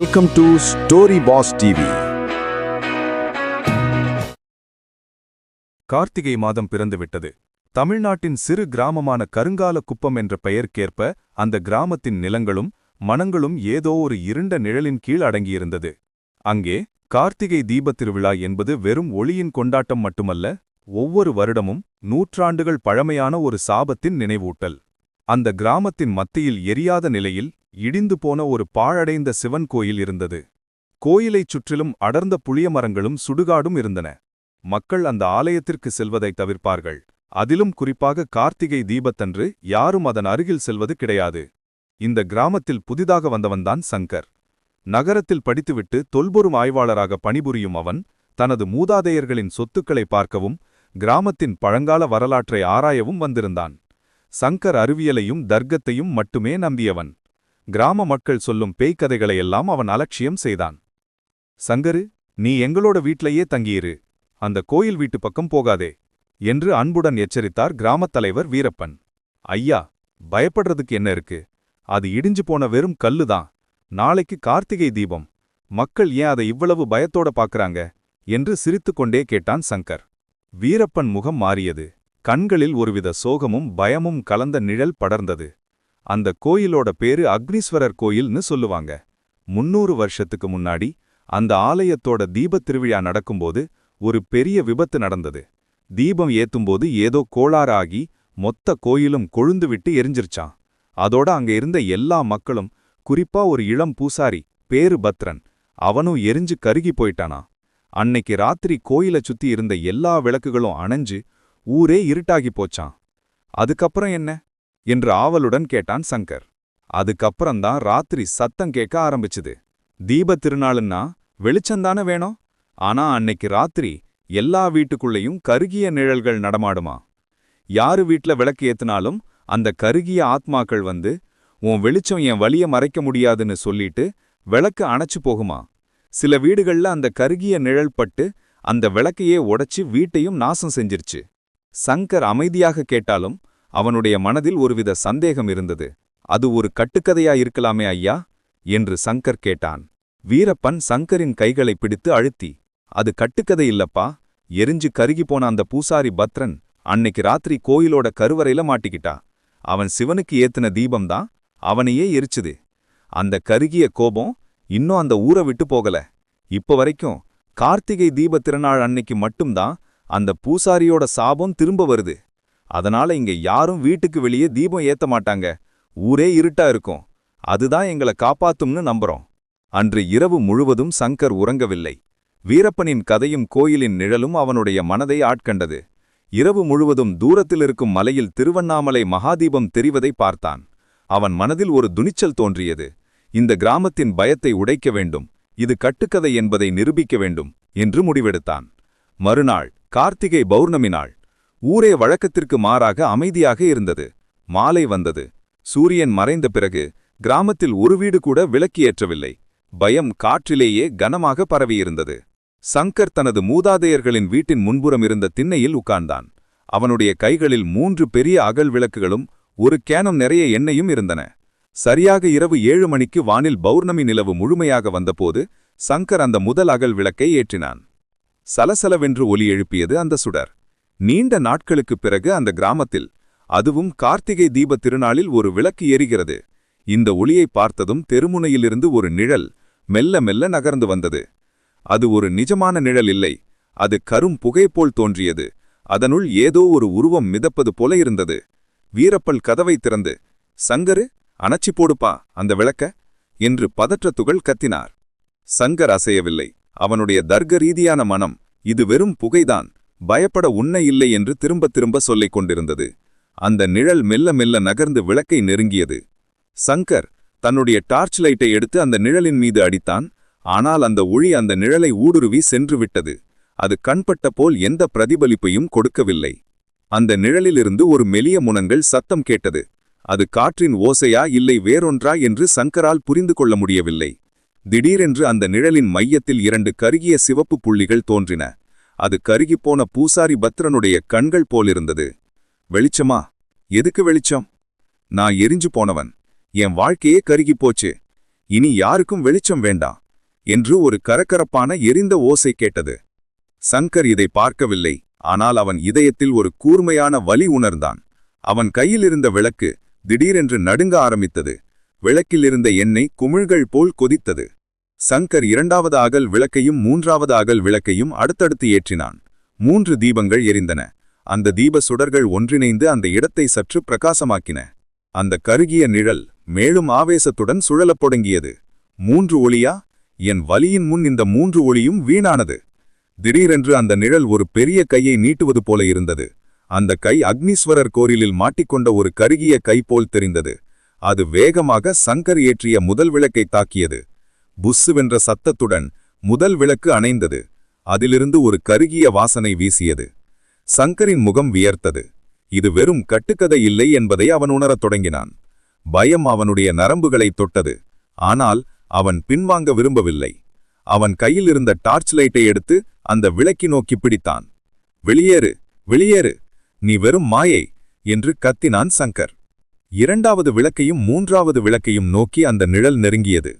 Welcome to story pass TV Karthigai மாதம் பிறந்துவிட்டது. தமிழ்நாட்டின் சிறு கிராமமான கருங்கால குப்பம் என்ற பெயர்க்கேற்ப அந்த கிராமத்தின் நிலங்களும் மனங்களும் ஏதோ ஒரு இருண்ட நிழலின் கீழ் அடங்கியிருந்தது. அங்கே கார்த்திகை தீபத் திருவிழா என்பது வெறும் ஒளியின் கொண்டாட்டம் மட்டுமல்ல ஒவ்வொரு வருடமும் நூற்றாண்டுகள் பழமையான ஒரு சாபத்தின் நினைவூட்டல். அந்த கிராமத்தின் மத்தியில் எரியாத நிலையில் இடிந்து போன ஒரு பாழடைந்த சிவன் கோயில் இருந்தது. கோயிலைச் சுற்றிலும் அடர்ந்த புளிய மரங்களும் சுடுகாடும் இருந்தன. மக்கள் அந்த ஆலயத்திற்கு செல்வதை தவிர்ப்பார்கள். அதிலும் குறிப்பாக கார்த்திகை தீபத்தன்று யாரும் அதன் அருகில் செல்வது கிடையாது. இந்த கிராமத்தில் புதிதாக வந்தவன்தான் சங்கர். நகரத்தில் படித்துவிட்டு தொல்பொரும் ஆய்வாளராக பணிபுரியும் அவன் தனது மூதாதையர்களின் சொத்துக்களை பார்க்கவும் கிராமத்தின் பழங்கால வரலாற்றை ஆராயவும் வந்திருந்தான். சங்கர் அறிவியலையும் தர்க்கத்தையும் மட்டுமே நம்பியவன். கிராம மக்கள் சொல்லும் பேய்க்கதைகளையெல்லாம் அவன் அலட்சியம் செய்தான். சங்கரு நீ எங்களோட வீட்லயே தங்கியிரு. அந்த கோயில் வீட்டு பக்கம் போகாதே என்று அன்புடன் எச்சரித்தார் கிராமத் தலைவர் வீரப்பன். ஐயா பயப்படுறதுக்கு என்ன இருக்கு? அது இடிஞ்சு போன வெறும் கல்லுதான் நாளைக்கு கார்த்திகை தீபம். மக்கள் ஏன் அதை இவ்வளவு பயத்தோட பாக்குறாங்க? என்று சிரித்துக்கொண்டே கேட்டான் சங்கர். வீரப்பன் முகம் மாறியது. கண்களில் ஒருவித சோகமும் பயமும் கலந்த நிழல் படர்ந்தது. அந்த கோயிலோட பேரு அக்னீஸ்வரர் கோயில்னு சொல்லுவாங்க. முன்னூறு வருஷத்துக்கு முன்னாடி அந்த ஆலயத்தோட தீபத் திருவிழா நடக்கும்போது ஒரு பெரிய விபத்து நடந்தது. தீபம் ஏத்தும்போது ஏதோ கோளாறாகி ஆகி மொத்த கோயிலும் கொழுந்து விட்டு எரிஞ்சிருச்சான் அதோட அங்க இருந்த எல்லா மக்களும் குறிப்பா ஒரு இளம் பூசாரி பேரு பத்ரன் அவனும் எரிஞ்சு கருகி போயிட்டானா அன்னைக்கு ராத்திரி கோயில சுத்தி இருந்த எல்லா விளக்குகளும் அணைஞ்சு ஊரே இருட்டாகி போச்சான் அதுக்கப்புறம் என்ன? என்று ஆவலுடன் கேட்டான் சங்கர். அதுக்கப்புறம்தான் ராத்திரி சத்தம் கேட்க ஆரம்பிச்சுது. தீப திருநாளுன்னா வெளிச்சந்தானே வேணும்? ஆனா அன்னைக்கு ராத்திரி எல்லா வீட்டுக்குள்ளேயும் கருகிய நிழல்கள் நடமாடுமா? யாரு வீட்ல விளக்கு ஏத்துனாலும் அந்த கருகிய ஆத்மாக்கள் வந்து உன் வெளிச்சம் என் வழிய மறைக்க முடியாதுன்னு சொல்லிட்டு விளக்கு அணைச்சு போகுமா? சில வீடுகள்ல அந்த கருகிய நிழல் பட்டு அந்த விளக்கையே உடைச்சு வீட்டையும் நாசம் செஞ்சிருச்சு. சங்கர் அமைதியாக கேட்டாலும் அவனுடைய மனதில் ஒருவித சந்தேகம் இருந்தது. அது ஒரு கட்டுக்கதையா இருக்கலாமே ஐயா? என்று சங்கர் கேட்டான். வீரப்பன் சங்கரின் கைகளை பிடித்து அழுத்தி அது கட்டுக்கதை இல்லப்பா. எரிஞ்சு கருகி போன அந்த பூசாரி பத்ரன் அன்னைக்கு ராத்திரி கோயிலோட கருவறையில மாட்டிக்கிட்டா. அவன் சிவனுக்கு ஏத்துன தீபம்தான் அவனையே எரிச்சுது. அந்த கருகிய கோபம் இன்னும் அந்த ஊரை விட்டு போகல. இப்ப வரைக்கும் கார்த்திகை தீப திருநாள் அன்னைக்கு மட்டும்தான் அந்த பூசாரியோட சாபம் திரும்ப வருது. அதனால இங்க யாரும் வீட்டுக்கு வெளியே தீபம் ஏத்த மாட்டாங்க. ஊரே இருட்டா இருக்கும். அதுதான் எங்களை காப்பாத்தும்னு நம்புறோம். அன்று இரவு முழுவதும் சங்கர் உறங்கவில்லை. வீரப்பனின் கதையும் கோயிலின் நிழலும் அவனுடைய மனதை ஆட்கண்டது. இரவு முழுவதும் தூரத்தில் இருக்கும் மலையில் திருவண்ணாமலை மகாதீபம் தெரிவதை பார்த்தான். அவன் மனதில் ஒரு துணிச்சல் தோன்றியது. இந்த கிராமத்தின் பயத்தை உடைக்க வேண்டும். இது கட்டுக்கதை என்பதை நிரூபிக்க வேண்டும் என்று முடிவெடுத்தான். மறுநாள் கார்த்திகை பௌர்ணமி நாள். ஊரே வழக்கத்திற்கு மாறாக அமைதியாக இருந்தது. மாலை வந்தது. சூரியன் மறைந்த பிறகு கிராமத்தில் ஒரு வீடு கூட விளக்கியேற்றவில்லை பயம் காற்றிலேயே கனமாக பரவியிருந்தது. சங்கர் தனது மூதாதையர்களின் வீட்டின் முன்புறம் இருந்த திண்ணையில் உட்கார்ந்தான். அவனுடைய கைகளில் மூன்று பெரிய அகல் விளக்குகளும் ஒரு கேனம் நிறைய எண்ணெயும் இருந்தன. சரியாக இரவு ஏழு மணிக்கு வானில் பௌர்ணமி நிலவு முழுமையாக வந்தபோது சங்கர் அந்த முதல் அகல் விளக்கை ஏற்றினான். சலசலவென்று ஒலி எழுப்பியது அந்த சுடர். நீண்ட நாட்களுக்குப் பிறகு அந்த கிராமத்தில் அதுவும் கார்த்திகை தீப திருநாளில் ஒரு விளக்கு எரிகிறது இந்த ஒளியை பார்த்ததும் தெருமுனையிலிருந்து ஒரு நிழல் மெல்ல மெல்ல நகர்ந்து வந்தது. அது ஒரு நிஜமான நிழல் இல்லை. அது கரும் புகை போல் தோன்றியது. அதனுள் ஏதோ ஒரு உருவம் மிதப்பது போல இருந்தது. வீரப்பல் கதவை திறந்து சங்கரு அணைச்சி போடுப்பா அந்த விளக்க என்று பதற்றத்துகள் கத்தினார். சங்கர் அசையவில்லை. அவனுடைய தர்க்க ரீதியான மனம் இது வெறும் புகைதான். பயப்பட உன்னை இல்லை என்று திரும்ப திரும்ப சொல்லிக் கொண்டிருந்தது. அந்த நிழல் மெல்ல மெல்ல நகர்ந்து விளக்கை நெருங்கியது. சங்கர் தன்னுடைய டார்ச் லைட்டை எடுத்து அந்த நிழலின் மீது அடித்தான். ஆனால் அந்த ஒளி அந்த நிழலை ஊடுருவி சென்று விட்டது. அது கண்பட்ட போல் எந்த பிரதிபலிப்பையும் கொடுக்கவில்லை. அந்த நிழலிலிருந்து ஒரு மெலிய முனங்கள் சத்தம் கேட்டது. அது காற்றின் ஓசையா இல்லை வேறொன்றா என்று சங்கரால் புரிந்து கொள்ள முடியவில்லை. திடீரென்று அந்த நிழலின் மையத்தில் இரண்டு கருகிய சிவப்பு புள்ளிகள் தோன்றின. அது கருகிப்போன பூசாரி பத்ரனுடைய கண்கள் போலிருந்தது. வெளிச்சமா? எதுக்கு வெளிச்சம்? நான் எரிஞ்சு போனவன். என் வாழ்க்கையே கருகிப் போச்சு இனி யாருக்கும் வெளிச்சம் வேண்டாம் என்று ஒரு கரகரப்பான எரிந்த ஓசை கேட்டது. சங்கர் இதை பார்க்கவில்லை. ஆனால் அவன் இதயத்தில் ஒரு கூர்மையான வலி உணர்ந்தான். அவன் கையில் இருந்த விளக்கு திடீரென்று நடுங்க ஆரம்பித்தது. விளக்கிலிருந்த எண்ணெய் குமிழ்கள் போல் கொதித்தது. சங்கர் இரண்டாவது அகல் விளக்கையும் மூன்றாவது அகல் விளக்கையும் அடுத்தடுத்து ஏற்றினான். மூன்று தீபங்கள் எரிந்தன. அந்த தீப சுடர்கள் ஒன்றிணைந்து அந்த இடத்தை சற்று பிரகாசமாக்கின. அந்த கருகிய நிழல் மேலும் ஆவேசத்துடன் சுழலப் தொடங்கியது. மூன்று ஒளியா? என் வலியின் முன் இந்த மூன்று ஒளியும் வீணானது. திடீரென்று அந்த நிழல் ஒரு பெரிய கையை நீட்டுவது போல இருந்தது. அந்த கை அக்னீஸ்வரர் கோரிலில் மாட்டிக்கொண்ட ஒரு கருகிய கை போல் தெரிந்தது. அது வேகமாக சங்கர் ஏற்றிய முதல் விளக்கை தாக்கியது. புஸ்ஸுவென்ற சத்தத்துடன் முதல் விளக்கு அணைந்தது. அதிலிருந்து ஒரு கருகிய வாசனை வீசியது. சங்கரின் முகம் வியர்த்தது. இது வெறும் கட்டுக்கதை இல்லை என்பதை அவன் உணரத் தொடங்கினான். பயம் அவனுடைய நரம்புகளைத் தொட்டது. ஆனால் அவன் பின்வாங்க விரும்பவில்லை. அவன் கையில் இருந்த டார்ச் லைட்டை எடுத்து அந்த விளக்கி நோக்கி பிடித்தான். வெளியேறு வெளியேறு. நீ வெறும் மாயை என்று கத்தினான் சங்கர். இரண்டாவது விளக்கையும் மூன்றாவது விளக்கையும் நோக்கி அந்த நிழல் நெருங்கியது.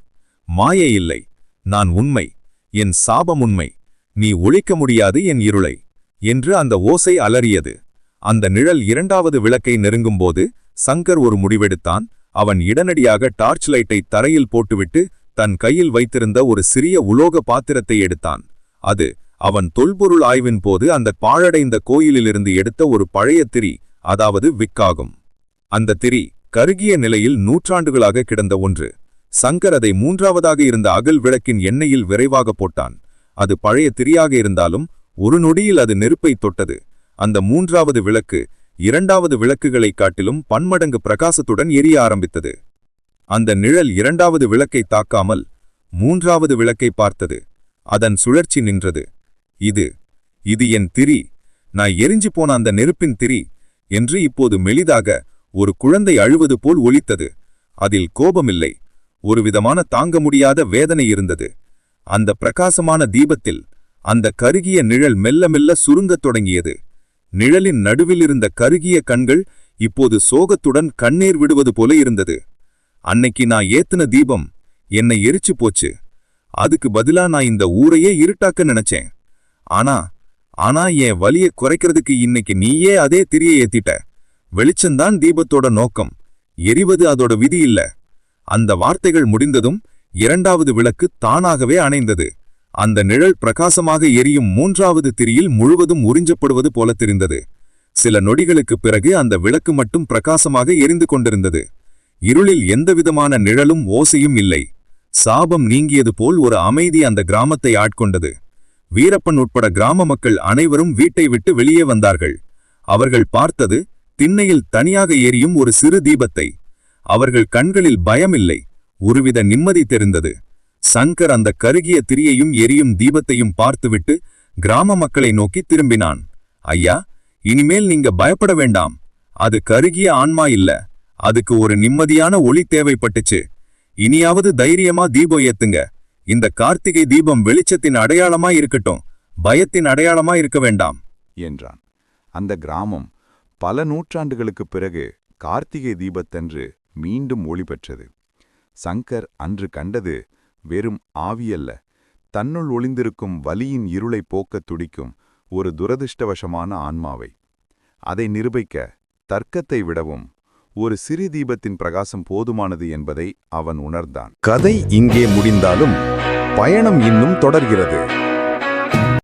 மாயை இல்லை. நான் உண்மை. என் சாபம் உண்மை. நீ ஒழிக்க முடியாது என் இருளை. என்று அந்த ஓசை அலறியது. அந்த நிழல் இரண்டாவது விளக்கை நெருங்கும்போது சங்கர் ஒரு முடிவெடுத்தான். அவன் இடனடியாக டார்ச் லைட்டை தரையில் போட்டுவிட்டு தன் கையில் வைத்திருந்த ஒரு சிறிய உலோக பாத்திரத்தை எடுத்தான். அது அவன் தொல்பொருள் ஆய்வின் போது அந்த பாழடைந்த கோயிலிலிருந்து எடுத்த ஒரு பழைய திரி அதாவது விக்காகும். அந்த திரி கருகிய நிலையில் நூற்றாண்டுகளாக கிடந்த ஒன்று. சங்கர் அதை மூன்றாவதாக இருந்த அகல் விளக்கின் எண்ணெயில் விரைவாக போட்டான். அது பழைய திரியாக இருந்தாலும் ஒரு நொடியில் அது நெருப்பை தொட்டது. அந்த மூன்றாவது விளக்கு இரண்டாவது விளக்குகளைக் காட்டிலும் பன்மடங்கு பிரகாசத்துடன் எரிய ஆரம்பித்தது. அந்த நிழல் இரண்டாவது விளக்கை தாக்காமல் மூன்றாவது விளக்கை பார்த்தது. அதன் சுழற்சி நின்றது. இது இது என் திரி. நான் எரிஞ்சு போன அந்த நெருப்பின் திரி என்று இப்போது மெலிதாக ஒரு குழந்தை அழுவது போல் ஒலித்தது. அதில் கோபமில்லை. ஒருவிதமான தாங்க முடியாத வேதனை இருந்தது. அந்த பிரகாசமான தீபத்தில் அந்த கருகிய நிழல் மெல்ல மெல்ல சுருங்கத் தொடங்கியது. நிழலின் நடுவில் இருந்த கருகிய கண்கள் இப்போது சோகத்துடன் கண்ணீர் விடுவது போல இருந்தது. அன்னைக்கு நான் ஏத்துன தீபம் என்னை எரிச்சு போச்சு. அதுக்கு பதிலா நான் இந்த ஊரையே இருட்டாக்க நினைச்சேன். ஆனா ஆனா என் வலிய குறைக்கிறதுக்கு இன்னைக்கு நீயே அதே திரிய ஏத்திட்ட. வெளிச்சம்தான் தீபத்தோட நோக்கம். எரிவது அதோட விதி இல்ல. அந்த வார்த்தைகள் முடிந்ததும் இரண்டாவது விளக்கு தானாகவே அணைந்தது. அந்த நிழல் பிரகாசமாக எரியும் மூன்றாவது திரியில் முழுவதும் உறிஞ்சப்படுவது போல தெரிந்தது. சில நொடிகளுக்குப் பிறகு அந்த விளக்கு மட்டும் பிரகாசமாக எரிந்து கொண்டிருந்தது. இருளில் எந்தவிதமான நிழலும் ஓசையும் இல்லை. சாபம் நீங்கியது போல் ஒரு அமைதி அந்த கிராமத்தை ஆட்கொண்டது. வீரப்பன் உட்பட கிராம மக்கள் அனைவரும் வீட்டை விட்டு வெளியே வந்தார்கள். அவர்கள் பார்த்தது திண்ணையில் தனியாக எரியும் ஒரு சிறு தீபத்தை. அவர்கள் கண்களில் பயமில்லை. ஒருவித நிம்மதி தெரிந்தது. சங்கர் அந்த கருகிய திரியையும் எரியும் தீபத்தையும் பார்த்துவிட்டு கிராம மக்களை நோக்கி திரும்பினான். ஐயா இனிமேல் நீங்க பயப்பட வேண்டாம். அது கருகிய ஆன்மா இல்ல. அதுக்கு ஒரு நிம்மதியான ஒளி தேவைப்பட்டுச்சு. இனியாவது தைரியமா தீபம் ஏத்துங்க. இந்த கார்த்திகை தீபம் வெளிச்சத்தின் அடையாளமா இருக்கட்டும். பயத்தின் அடையாளமா இருக்க வேண்டாம். என்றான். அந்த கிராமம் பல நூற்றாண்டுகளுக்குப் பிறகு கார்த்திகை தீபத்தன்று மீண்டும் ஒளி பெற்றது. சங்கர் அன்று கண்டது வெறும் ஆவியல்ல. தன்னுள் ஒளிந்திருக்கும் வலியின் இருளை போக்கத் துடிக்கும் ஒரு துரதிர்ஷ்டவசமான ஆன்மாவை. அதை நிரூபிக்க தர்க்கத்தை விடவும் ஒரு சிறு தீபத்தின் பிரகாசம் போதுமானது என்பதை அவன் உணர்ந்தான். கதை இங்கே முடிந்தாலும் பயணம் இன்னும் தொடர்கிறது.